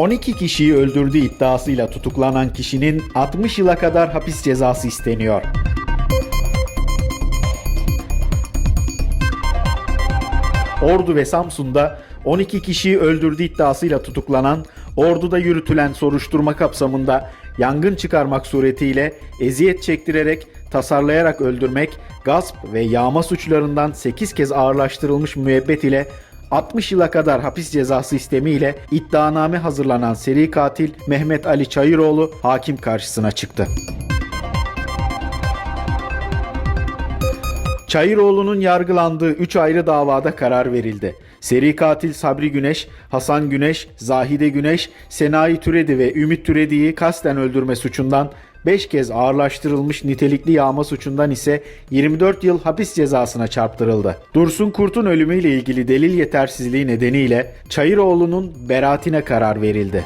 12 kişiyi öldürdüğü iddiasıyla tutuklanan kişinin 60 yıla kadar hapis cezası isteniyor. Ordu ve Samsun'da 12 kişiyi öldürdüğü iddiasıyla tutuklanan, Ordu'da yürütülen soruşturma kapsamında yangın çıkarmak suretiyle eziyet çektirerek, tasarlayarak öldürmek, gasp ve yağma suçlarından 8 kez ağırlaştırılmış müebbet ile 60 yıla kadar hapis cezası istemiyle iddianame hazırlanan seri katil Mehmet Ali Çayıroğlu hakim karşısına çıktı. Çayıroğlu'nun yargılandığı 3 ayrı davada karar verildi. Seri katil Sabri Güneş, Hasan Güneş, Zahide Güneş, Senayi Türedi ve Ümit Türedi'yi kasten öldürme suçundan 5 kez ağırlaştırılmış nitelikli yağma suçundan ise 24 yıl hapis cezasına çarptırıldı. Dursun Kurt'un ölümüyle ilgili delil yetersizliği nedeniyle Çayıroğlu'nun beraatine karar verildi.